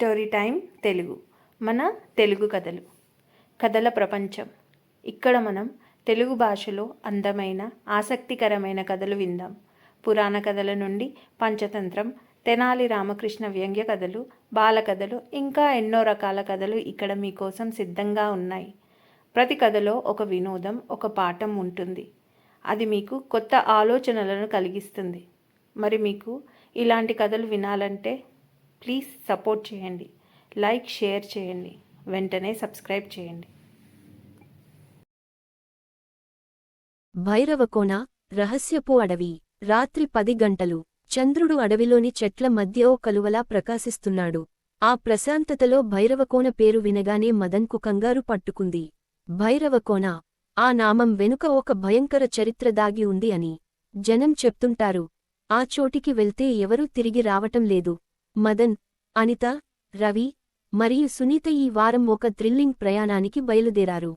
Story time Telugu. మన తెలుగు కథలు. కథల ప్రపంచం. ఇక్కడ మనం తెలుగు భాషలో అందమైన ఆసక్తికరమైన కథలు విందాం. పురాణ కథల నుండి పంచతంత్రం తెనాలి రామకృష్ణ వ్యంగ్య కథలు బాలకథలు ఇంకా ఎన్నో రకాల కథలు ఇక్కడ మీకోసం సిద్ధంగా ఉన్నాయి. ప్రతి కథలో ఒక వినోదం ఒక పాఠం ఉంటుంది. అది మీకు కొత్త ఆలోచనలను కలిగిస్తుంది. మరి మీకు ఇలాంటి కథలు వినాలంటే ప్లీజ్ సపోర్ట్ చేయండి. లైక్ షేర్ చేయండి. వెంటనే సబ్స్క్రైబ్ చేయండి. భైరవకోన రహస్యపు అడవి రాత్రి పది గంటలు. చంద్రుడు అడవిలోని చెట్ల మధ్య ఓ కలువలా ప్రకాశిస్తున్నాడు. ఆ ప్రశాంతతలో భైరవకోన పేరు వినగానే మదన్కు కంగారు పట్టుకుంది. భైరవకోన ఆ నామం వెనుక ఒక భయంకర చరిత్ర దాగి ఉంది అని జనం చెప్తుంటారు. ఆ చోటికి వెళ్తే ఎవరూ తిరిగి రావటం లేదు. మదన్ అనిత రవి మరియు సునీత ఈ వారం ఒక థ్రిల్లింగ్ ప్రయాణానికి బయలుదేరారు.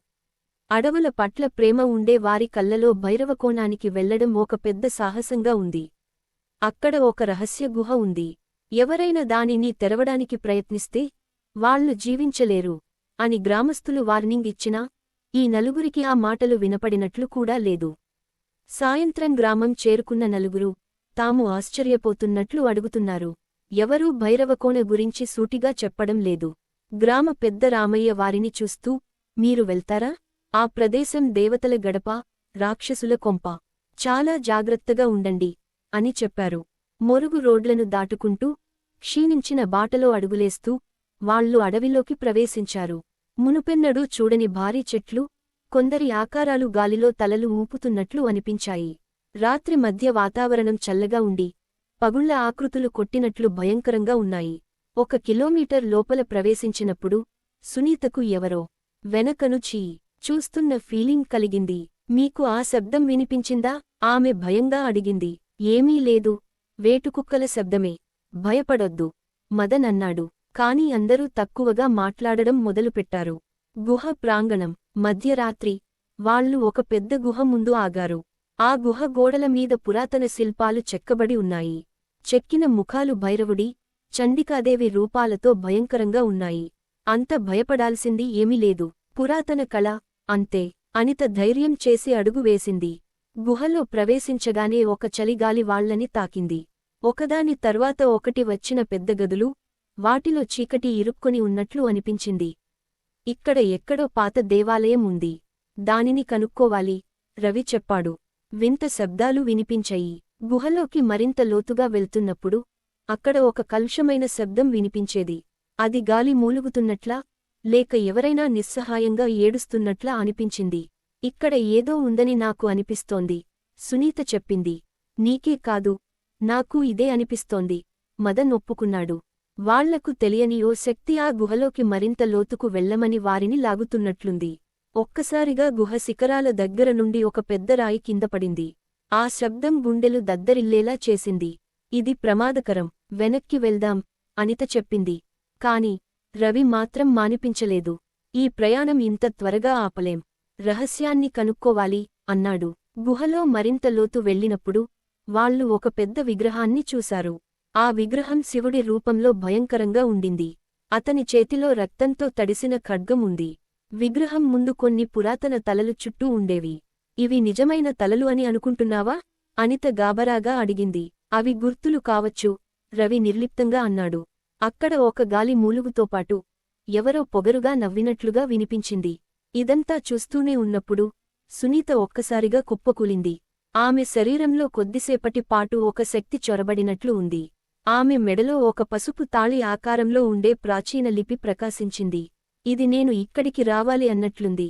అడవుల పట్ల ప్రేమ ఉండే వారి కళ్ళలో భైరవకోణానికి వెళ్ళడం ఒక పెద్ద సాహసంగా ఉంది. అక్కడ ఒక రహస్య గుహ ఉంది. ఎవరైనా దానిని తెరవడానికి ప్రయత్నిస్తే వాళ్ళు జీవించలేరు అని గ్రామస్తులు వార్నింగ్ ఇచ్చినా ఈ నలుగురికి ఆ మాటలు వినపడినట్లు కూడా లేదు. సాయంత్రం గ్రామం చేరుకున్న నలుగురు తాము ఆశ్చర్యపోతున్నట్లు అడుగుతున్నారు. ఎవరూ భైరవకోన గురించి సూటిగా చెప్పడం లేదు. గ్రామ పెద్ద రామయ్య వారిని చూస్తూ మీరు వెళ్తారా? ఆ ప్రదేశం దేవతల గడప రాక్షసుల కొంప. చాలా జాగ్రత్తగా ఉండండి అని చెప్పారు. మొరుగు రోడ్లను దాటుకుంటూ క్షీణించిన బాటలో అడుగులేస్తూ వాళ్ళు అడవిలోకి ప్రవేశించారు. మునుపెన్నడూ చూడని భారీ చెట్లు కొందరి ఆకారాలు గాలిలో తలలు ఊపుతున్నట్లు అనిపించాయి. రాత్రి మధ్య వాతావరణం చల్లగా ఉండి పగుళ్ళ ఆకృతులు కొట్టినట్లు భయంకరంగా ఉన్నాయి. ఒక కిలోమీటర్ లోపల ప్రవేశించినప్పుడు సునీతకు ఎవరో వెనకనుచి చూస్తున్న ఫీలింగ్ కలిగింది. మీకు ఆ శబ్దం వినిపించిందా? ఆమె భయంగా అడిగింది. ఏమీ లేదు. వేటుకుక్కల శబ్దమే. భయపడొద్దు. మదన్ అన్నాడు. కాని అందరూ తక్కువగా మాట్లాడడం మొదలుపెట్టారు. గుహ ప్రాంగణం. మధ్యరాత్రి. వాళ్ళు ఒక పెద్ద గుహ ముందు ఆగారు. ఆ గుహ గోడల మీద పురాతన శిల్పాలు చెక్కబడి ఉన్నాయి. చెక్కిన ముఖాలు భైరవుడి చండికాదేవి రూపాలతో భయంకరంగా ఉన్నాయి. అంత భయపడాల్సింది ఏమీ లేదు. పురాతన కళ అంతే. అనిత ధైర్యం చేసి అడుగు వేసింది. గుహలో ప్రవేశించగానే ఒక చలిగాలి వాళ్ళని తాకింది. ఒకదాని తర్వాత ఒకటి వచ్చిన పెద్ద గదులు వాటిలో చీకటి ఇరుక్కుని ఉన్నట్లు అనిపించింది. ఇక్కడ ఎక్కడో పాత దేవాలయం ఉంది. దానిని కనుక్కోవాలి రవి చెప్పాడు. వింత శబ్దాలు వినిపించాయి. గుహలోకి మరింత లోతుగా వెళ్తున్నప్పుడు అక్కడ ఒక కలుషమైన శబ్దం వినిపించేది. అది గాలి మూలుగుతున్నట్లా లేక ఎవరైనా నిస్సహాయంగా ఏడుస్తున్నట్లా అనిపించింది. ఇక్కడ ఏదో ఉందని నాకు అనిపిస్తోంది. సునీత చెప్పింది. నీకే కాదు నాకు ఇదే అనిపిస్తోంది. మదన్ ఒప్పుకున్నాడు వాళ్ళకు తెలియని ఓ శక్తి ఆ గుహలోకి మరింత లోతుకు వెళ్ళమని వారిని లాగుతున్నట్లుంది. ఒక్కసారిగా గుహ శిఖరాల దగ్గర నుండి ఒక పెద్ద రాయి కిందపడింది ఆ శబ్దం గుండెలు దద్దరిల్లేలా చేసింది. ఇది ప్రమాదకరం వెనక్కి వెళ్దాం అనిత చెప్పింది. కాని రవి మాత్రం మానిపించలేదు. ఈ ప్రయాణం ఇంత త్వరగా ఆపలేం. రహస్యాన్ని కనుక్కోవాలి అన్నాడు. గుహలో మరింత లోతు వెళ్ళినప్పుడు వాళ్ళు ఒక పెద్ద విగ్రహాన్ని చూశారు. ఆ విగ్రహం శివుడి రూపంలో భయంకరంగా ఉండింది. అతని చేతిలో రక్తంతో తడిసిన ఖడ్గం ఉంది. విగ్రహం ముందు కొన్ని పురాతన తలలు చుట్టూ ఉండేవి. ఇవి నిజమైన తలలు అని అనుకుంటున్నావా? అనిత గాబరాగా అడిగింది. అవి గుర్తులు కావచ్చు రవి నిర్లిప్తంగా అన్నాడు. అక్కడ ఒక గాలి మూలుగుతో పాటు ఎవరో పొగరుగా నవ్వినట్లుగా వినిపించింది. ఇదంతా చూస్తూనే ఉన్నప్పుడు సునీత ఒక్కసారిగా కుప్పకూలింది. ఆమె శరీరంలో కొద్దిసేపటి పాటు ఒక శక్తి చొరబడినట్లు ఉంది. ఆమె మెడలో ఒక పసుపు తాళి ఆకారంలో ఉండే ప్రాచీన లిపి ప్రకాశించింది. ఇది నేను ఇక్కడికి రావాలి అన్నట్లుంది.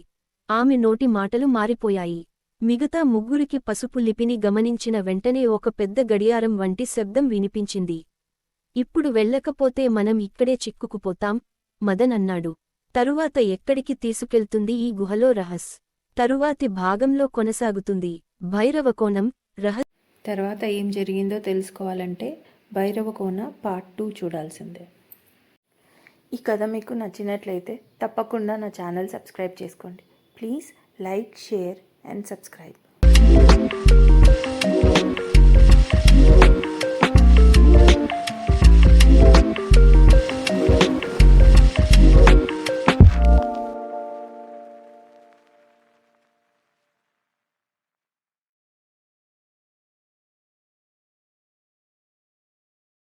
ఆమె నోటి మాటలు మారిపోయాయి. మిగతా ముగ్గురికి పసుపు లిపిని గమనించిన వెంటనే ఒక పెద్ద గడియారం వంటి శబ్దం వినిపించింది. ఇప్పుడు వెళ్ళకపోతే మనం ఇక్కడే చిక్కుకుపోతాం మదన్ అన్నాడు. తరువాత ఎక్కడికి తీసుకెళ్తుంది ఈ గుహలో రహస్? తరువాతి భాగంలో కొనసాగుతుంది. భైరవకోణం రహస్ తర్వాత ఏం జరిగిందో తెలుసుకోవాలంటే భైరవకోణ పార్ట్ టూ చూడాల్సిందే. ఈ కథ మీకు నచ్చినట్లయితే తప్పకుండా నా ఛానల్ సబ్స్క్రైబ్ చేసుకోండి. Please like share and subscribe